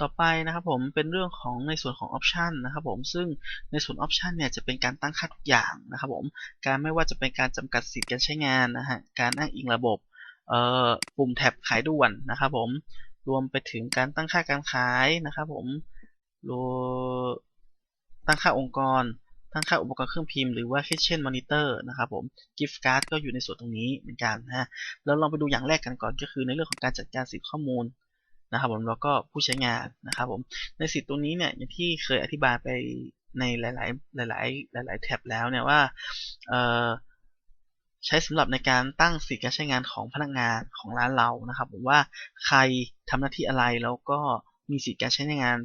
ต่อไปนะครับผมเป็นเรื่องของในส่วนของออปชันนะครับผมซึ่งในส่วนออปชันเนี่ยจะเป็นการตั้งค่าทุกอย่างนะครับผมการไม่ว่าจะเป็นการจำกัดสิทธิ์การใช้งานนะฮะการอ้างอิงระบบเอ่อปุ่มแท็บขายด่วนนะครับผมรวมไปถึงการตั้งค่าการขายนะครับผมรวมตั้งค่าองค์กร ตั้งค่าอุปกรณ์เครื่องพิมพ์หรือว่า Kitchen Monitor นะครับผม Gift Card ก็อยู่ในส่วนตรงนี้เหมือนกันนะแล้วลองไปดูอย่างแรกกันก่อนก็คือในเรื่องของการจัดการสิทธิข้อมูล นะครับผมแล้วก็ผู้ใช้งานนะครับผมในสิทธิ์ตรงนี้เนี่ยอย่างที่เคยอธิบายไปในหลาย ๆ หลาย ๆ หลาย ๆ แท็บแล้วเนี่ยว่าใช้สำหรับในการตั้งสิทธิการใช้งานของพนักงานของร้านเรานะครับผมว่าใครทำหน้าที่อะไรแล้วก็มีสิทธิการใช้งาน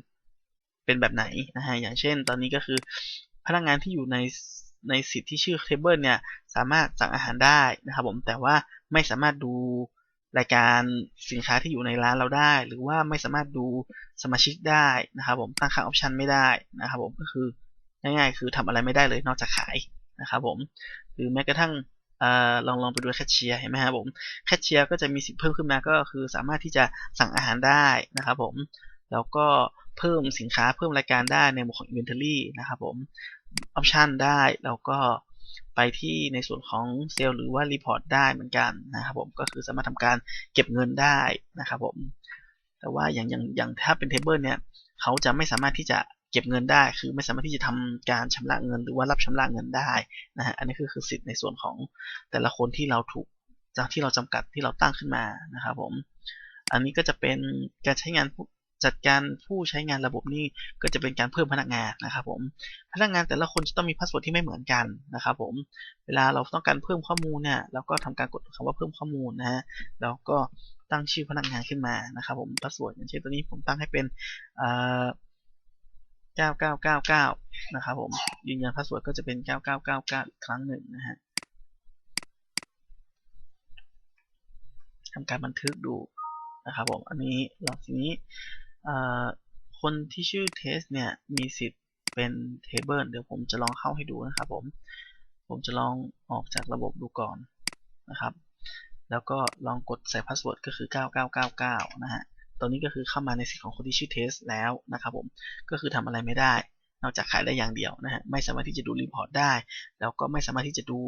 เป็นแบบไหนนะฮะอย่างเช่น ตอนนี้ก็คือพนักงานที่อยู่ในในสิทธิ์ที่ชื่อ table เนี่ยสามารถสั่งอาหารได้นะครับผมแต่ว่าไม่สามารถดู รายการสินค้าที่อยู่ในร้านเราได้ หรือว่าไม่สามารถดูสมาชิกได้นะครับผมตั้งค่าออปชันไม่ได้นะครับผมก็คือง่ายๆ คือทำอะไรไม่ได้เลยนอกจากขายนะครับผมหรือแม้กระทั่งลองลองไปดูแคชเชียร์เห็นไหมครับผมแคชเชียร์ก็จะมีสิทธิ์เพิ่มขึ้นมาก็คือสามารถที่จะสั่งอาหารได้นะครับผมแล้วก็เพิ่มสินค้าเพิ่มรายการได้ในหมวดของ inventory นะครับผมออปชันได้แล้วก็ ไปที่ในส่วนของเซลล์หรือว่ารีพอร์ตได้เหมือนกันนะครับผมก็คือสามารถทำการเก็บเงินได้นะครับผมแต่ว่าอย่างอย่างอย่างถ้าเป็นเทเบิลเนี่ยเขาจะไม่สามารถที่จะเก็บเงินได้ คือไม่สามารถที่จะทำการชำระเงินหรือว่ารับชำระเงินได้นะฮะอันนี้คือคือสิทธิ์ในส่วนของแต่ละคนที่เราถูกจากที่เราจำกัดที่เราตั้งขึ้นมานะครับผมอันนี้ก็จะเป็นการใช้งาน จัดการผู้ใช้งานระบบนี่ก็จะเป็นการเพิ่มพนักงานนะครับผมพนักงานแต่ละคนจะต้องมีพาสเวิร์ดที่ไม่เหมือนกันนะครับผมเวลาเราต้องการเพิ่มข้อมูลเนี่ยเราก็ทำการกดคำว่าเพิ่มข้อมูลนะฮะแล้วก็ตั้งชื่อพนักงานขึ้นมานะครับผมพาสเวิร์ดอย่างเช่นตัวนี้ผมตั้งให้เป็น9999 นะครับผมยืนยันพาสเวิร์ดก็จะเป็น 9999อีกครั้งหนึ่งนะฮะทำการบันทึกดูนะครับผมอันนี้หลังจากนี้ คนที่ชื่อเทสเนี่ย มีสิทธิ์เป็นเทเบิลเดี๋ยวผมจะลองเข้าให้ดูนะครับผม ผมจะลองออกจากระบบดูก่อนนะครับ แล้วก็ลองกดใส่พาสเวิร์ดก็คือ 9999 นะฮะตอนนี้ก็คือเข้ามาในสิทธิ์ของคนที่ชื่อเทสแล้วนะครับผม ก็คือทำอะไรไม่ได้ นอกจากขายได้อย่างเดียวนะฮะ ไม่สามารถที่จะดูรีพอร์ตได้ แล้วก็ไม่สามารถที่จะดู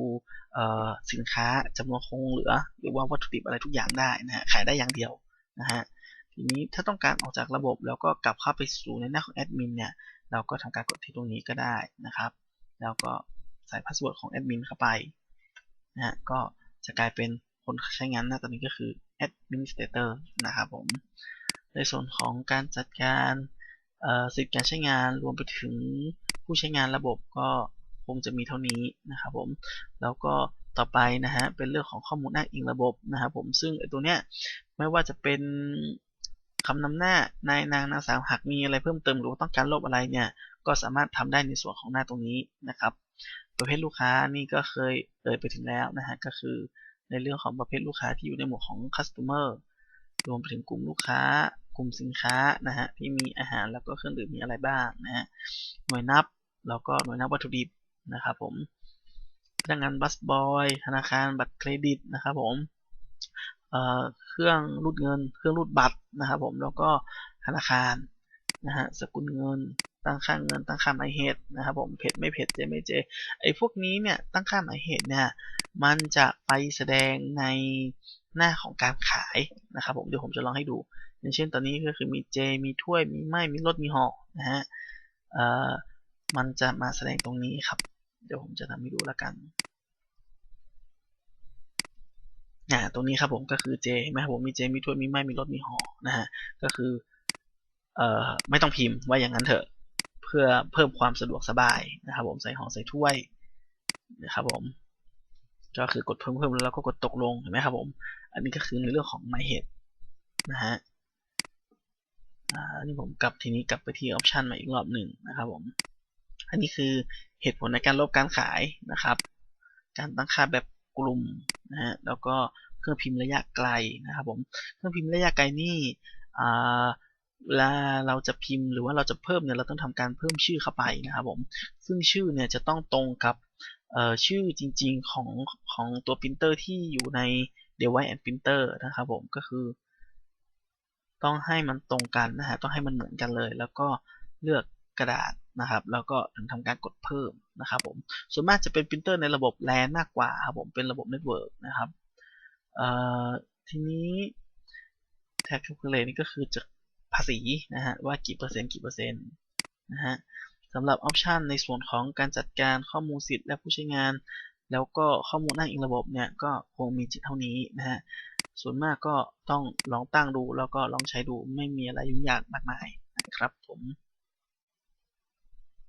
สินค้าจำนวนคงเหลือ หรือว่าวัตถุดิบอะไรทุกอย่างได้นะฮะ ขายได้อย่างเดียวนะฮะ ทีนี้ถ้าต้องการออกจากระบบแล้วก็กลับเข้าไปสู่ในหน้าของแอดมินเนี่ยเราก็ทำการกดที่ตรงนี้ก็ได้นะครับ แล้วก็ใส่พาสเวิร์ดของแอดมินเข้าไปนะฮะก็จะกลายเป็นคนใช้งานหน้าตอนนี้ก็คือ administrator นะครับผม ในส่วนของการจัดการสิทธิการใช้งานรวมไปถึงผู้ใช้งานระบบก็คงจะมีเท่านี้นะครับผม แล้วก็ต่อไปนะฮะเป็นเรื่องของข้อมูลอ้างอิงระบบนะครับผมซึ่งไอตัวเนี้ยไม่ว่าจะเป็น คำนำหน้านายนางนางสาวหากมีอะไรเพิ่มเติมหรือต้องการลบอะไรเนี่ย ก็สามารถทำได้ในส่วนของหน้าตรงนี้นะครับ ประเภทลูกค้านี่ก็เคยเอ่ยไปถึงแล้วนะฮะก็คือในเรื่องของประเภทลูกค้าที่อยู่ในหมวดของ customer รวมไปถึงกลุ่มลูกค้ากลุ่มสินค้านะฮะที่มีอาหารแล้วก็เครื่องดื่มมีอะไรบ้างนะฮะหน่วยนับแล้วก็หน่วยนับวัตถุดิบนะครับผมพนักงานบัสบอยธนาคารบัตรเครดิตนะครับผม เครื่องรูดเงิน เครื่องรูดบัตรนะครับผมแล้วก็ธนาคารนะฮะสกุลเงิน ตั้งค่าเงิน ตั้งค่าหมายเหตุนะครับผมเพจไม่เพจเจไม่เจไอ้พวกนี้เนี่ยตั้งค่าหมายเหตุเนี่ยมันจะไปแสดงในหน้าของการขายนะครับผมเดี๋ยวผมจะลองให้ดู อย่างเช่นตอนนี้ก็คือมีเจมีถ้วยมีไม้มีรถมีหอนะฮะเอ่อมันจะมาแสดงตรงนี้ครับ เดี๋ยวผมจะทำให้ดูแล้วกัน อ่าตรงนี้ครับผมก็คือเจไหมครับผมมีเจมีถ้วยมีไม้มีรถมีห่อนะฮะก็คือเอ่อไม่ต้องพิมพ์ว่าอย่างนั้นเถอะเพื่อเพิ่มความสะดวกสบายนะครับผมใส่ห่อใส่ถ้วยนะครับผมก็คือกดเพิ่มเพิ่มแล้วก็กดตกลงเห็นไหมครับผมอันนี้ก็คือในเรื่องของ my head นะฮะอ่านี่ผมกลับทีนี้กลับไปที่ออปชันมาอีกรอบหนึ่งนะครับผมอันนี้คือเหตุผลในการลบการขายนะครับ การตั้งค่าแบบ กลุ่มนะฮะแล้วก็เครื่องพิมพ์ระยะไกลนะครับผมเครื่องพิมพ์ระยะไกลนี่เวลาเราจะพิมพ์หรือว่าเราจะเพิ่มเนี่ยเราต้องทำการเพิ่มชื่อเข้าไปนะครับผมซึ่งชื่อเนี่ยจะต้องตรงกับชื่อจริงๆของของตัวพิมพ์เตอร์ที่อยู่ใน device and printer นะครับผมก็คือ ต้องให้มันตรงกันนะฮะต้องให้มันเหมือนกันเลย แล้วก็เลือก กระดาษนะครับ แล้วก็ถึงทำการกดเพิ่มนะครับผมส่วนมากจะเป็นปรินเตอร์ในระบบแลนมากกว่าครับผมเป็นระบบเน็ตเวิร์กนะครับทีนี้แท็ก calculate นี่ก็คือจะภาษีนะฮะว่ากี่เปอร์เซ็นต์กี่เปอร์เซ็นต์นะฮะสำหรับออปชันในส่วนของการจัดการข้อมูลสิทธิ์และผู้ใช้งาน แล้วก็ข้อมูลอ้างอิงระบบเนี่ยก็คงมีจิตเท่านี้นะฮะส่วนมากก็ต้องลองตั้งดูแล้วก็ลองใช้ดูไม่มีอะไรยุ่งยากมากมายนะครับผม